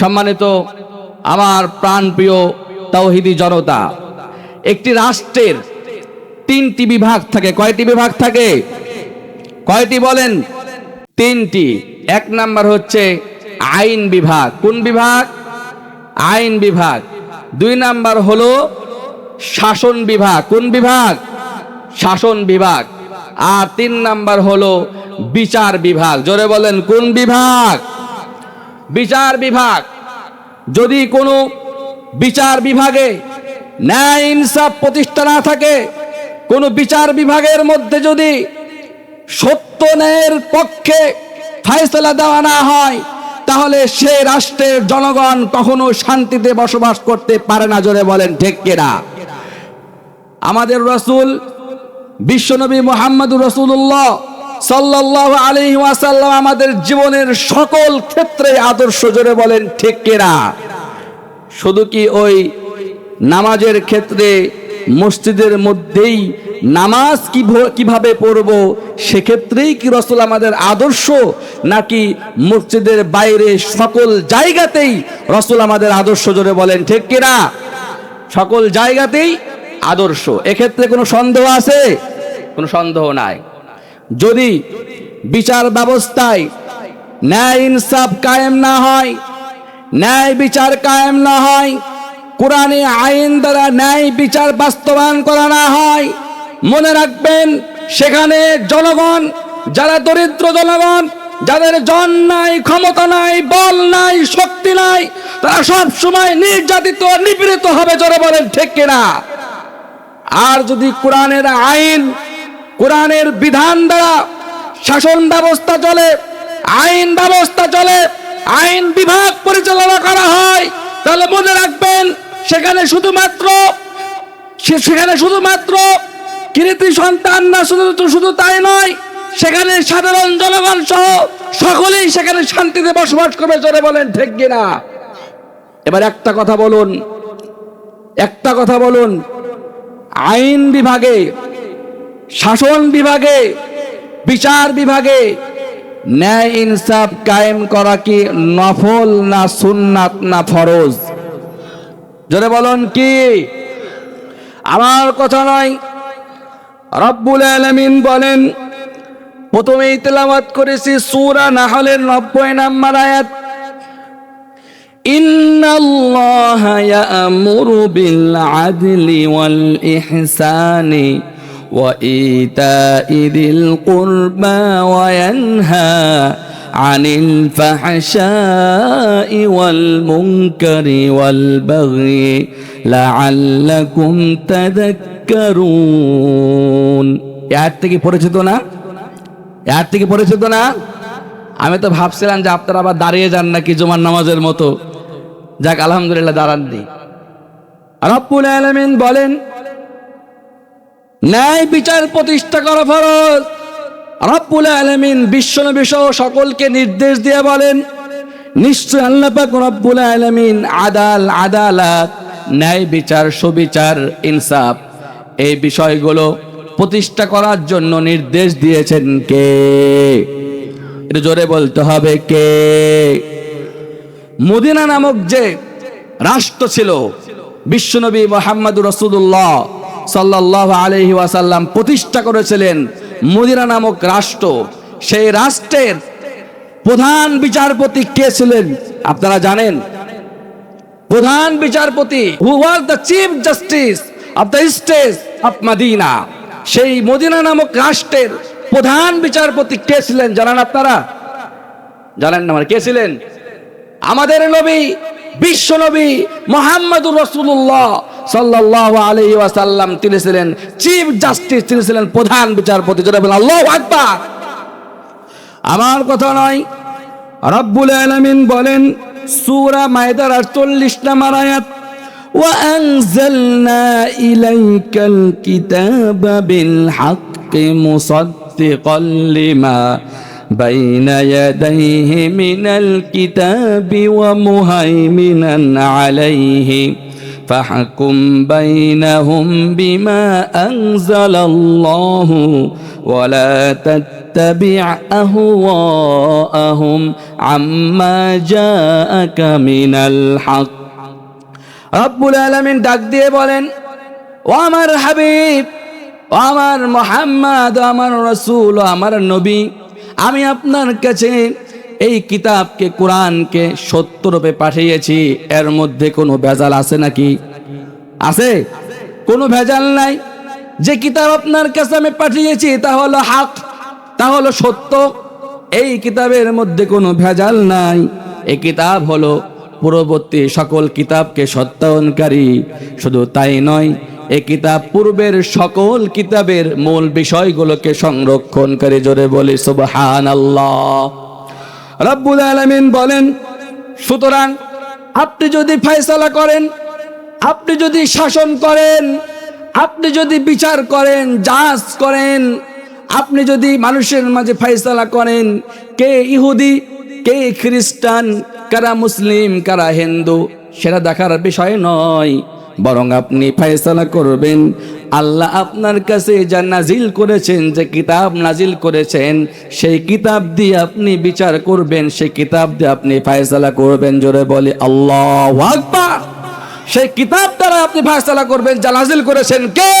সম্মানিত আমার প্রাণপ্রিয় তৌহিদি জনতা, একটি রাষ্ট্রের তিনটি বিভাগ থাকে। কয়টি বিভাগ থাকে? কয়টি বলেন? তিনটি। এক নাম্বার হচ্ছে আইন বিভাগ। কোন বিভাগ? আইন বিভাগ। দুই নাম্বার হলো শাসন বিভাগ। কোন বিভাগ? শাসন বিভাগ। আর তিন নাম্বার হলো বিচার বিভাগ। জোরে বলেন, কোন বিভাগ? বিচার বিভাগ। যদি কোনো বিচার বিভাগে ন্যায় ইনসাফ প্রতিষ্ঠা না থাকে, কোনো বিচার বিভাগের মধ্যে যদি সত্য ন্যায়ের পক্ষে ফায়সলা দেওয়া না হয়, তাহলে সে রাষ্ট্রের জনগণ কখনো শান্তিতে বসবাস করতে পারে না, জোরে বলেন, ঠিক কিনা? আমাদের রসুল, বিশ্বনবী মোহাম্মদুর রসুল্লাহ সাল্লাহ আলী ওয়াসাল্লাম আমাদের জীবনের সকল ক্ষেত্রে আদর্শ জোরে বলেন, ঠিক কিনা? শুধু কি ওই নামাজের ক্ষেত্রে মসজিদের মধ্যেই নামাজ কিভ- কীভাবে পড়ব? সেক্ষেত্রেই কি রসুল আমাদের আদর্শ? নাকি মসজিদের বাইরে সকল জায়গাতেই রসুল আমাদের আদর্শ জোরে বলেন, ঠিক কিনা? সকল জায়গাতেই আদর্শ। এক্ষেত্রে কোনো সন্দেহ আছে? কোনো সন্দেহ নাই। যদি বিচার ব্যবস্থায় ন্যায় ইনসাফ কায়েম না হয়, ন্যায় বিচার কায়েম না হয়, কোরআনে আইন দ্বারা ন্যায় বিচার বাস্তবায়ন করা না হয়, মনে রাখবেন সেখানে জনগণ, যারা দরিদ্র জনগণ, যাদের জন নাই, ক্ষমতা নাই, বল নাই, শক্তি নাই, তারা সব সময় নির্যাতিত, নিপীড়িত হবে বলেন, ঠিক কিনা? আর যদি কোরআনের আইন কোরআনের বিধান দ্বারা শাসন ব্যবস্থা চলে, আইন ব্যবস্থা চলে, আইন বিভাগ পরিচালনা করা হয়, তাহলে মনে রাখবেন সেখানে শুধুমাত্র সেখানে শুধুমাত্র কৃতি সন্তান না, শুধু শুধু তাই নয়, সেখানে সাধারণ জনগণ সহ সকলেই সেখানে শান্তিতে বসবাস করবে চলে বলেন ঠিক কিনা এবার একটা কথা বলুন, একটা কথা বলুন, আইন বিভাগে শাসন বিভাগে বিচার বিভাগে ন্যায় ইনসাফ কায়েম করা কি নফল না সুন্নাত না ফরজ জোরে বলুন কি আমার কথা নয় রব্বুল আলামিন বলেন প্রথমেই তেলাওয়াত করেছি সূরা নাহলের নব্বই নাম্বার আয়াত إن الله يأمر بالعدل والإحسان وإيتاء ذي القربى وينهى عن الفحشاء والمنكر والبغي لعلكم تذكرون এর থেকে পরিচিত না এর থেকে পরিচিত না আমি তো ভাবছিলাম যে আপনারা আবার দাঁড়িয়ে যান নাকি জুমার নামাজের মতো যাক আলহামদুলিল্লাহ দাঁড়াননি রব্বুল আলামিন বলেন ন্যায় বিচার প্রতিষ্ঠা করা ফরজ। রব্বুল আলামিন বিশ্বনবী সহ সকলকে নির্দেশ দিয়ে বলেন, নিশ্চয় আল্লাহ পাক রব্বুল আলামিন আদাল আদালত, ন্যায় বিচার, সুবিচার, ইনসাফ এই বিষয়গুলো প্রতিষ্ঠা করার জন্য নির্দেশ দিয়েছেন কে? এটা জোরে বলতে হবে কে? মদিনা নামক যে রাষ্ট্র ছিল বিশ্বনবী মোহাম্মদ রসুল্লাহ সাল্লাহ আলহি ওয়াসাল্লাম প্রতিষ্ঠা করেছিলেন মদিনা নামক রাষ্ট্র। সেই রাষ্ট্রের প্রধান বিচারপতি কে ছিলেন আপনারা জানেন? প্রধান বিচারপতি who was the chief justice of the state of Medina সেই মদিনা নামক রাষ্ট্রের প্রধান বিচারপতি কে ছিলেন জানান আপনারা? জানেন না মানে কে ছিলেন? আমাদের নবী, বিশ্ব নবী মোহাম্মদুর রসুল্লাহ সাল্লাহ আলহি ওয়াসাল্লাম তিনি ছিলেন চিফ জাস্টিস তিনি ছিলেন প্রধান বিচারপতি যেটা বলেন আল্লাহ আকবার আমার কথা নয় রব্বুল আলামিন বলেন সূরা মায়দার 48 নম্বর আয়াত وأنزلنا إليك الكتاب بالحق مصدقا لما بين يديه من الكتاب ومهيمنا عليه فاحكم بينهم بما أنزل الله ولا تتبع أهواءهم عما جاءك من الحق রব্বুল আলমিন ডাক দিয়ে বলেন ও আমার হাবিব ও আমার মোহাম্মদ ও আমার রসুল ও আমার নবী আমি আপনার কাছে এই কিতাবকে, কোরআনকে সত্যরূপে পাঠিয়েছি, এর মধ্যে কোনো ভেজাল আছে নাকি? আছে? কোনো ভেজাল নাই? যে কিতাব আপনার কাছে আমি পাঠিয়েছি, তা হলো হাক, তা হলো সত্য। এই কিতাবের মধ্যে কোনো ভেজাল নাই। এই কিতাব হলো পূর্ববর্তী সকল কিতাবকে সত্যায়নকারী। শুধু তাই নয় এই কিতাব পূর্বের সকল কিতাবের মূল বিষয়গুলোকে সংরক্ষণকারী। জোরে বলি সুবহান আল্লাহ রব্বুল আলমিন বলেন, সুতরাং আপনি যদি ফয়সালা করেন, আপনি যদি শাসন করেন, আপনি যদি বিচার করেন জাজ করেন, আপনি যদি মানুষের মাঝে ফয়সালা করেন, কে ইহুদি, কে খ্রিস্টান, কারা মুসলিম, কারা হিন্দু, সেটা দেখার বিষয় নয়। বরং আপনি ফয়সালা করবেন। আল্লাহ আপনার কাছে যা নাজিল করেছেন, যে কিতাব নাজিল করেছেন, সেই কিতাব দিয়ে আপনি বিচার করবেন, সেই কিতাব দিয়ে আপনি ফয়সালা করবেন। জোরে বলে, আল্লাহ সেই কিতাব দ্বারা আপনি ফয়সালা করবেন, যা নাজিল করেছেন কে?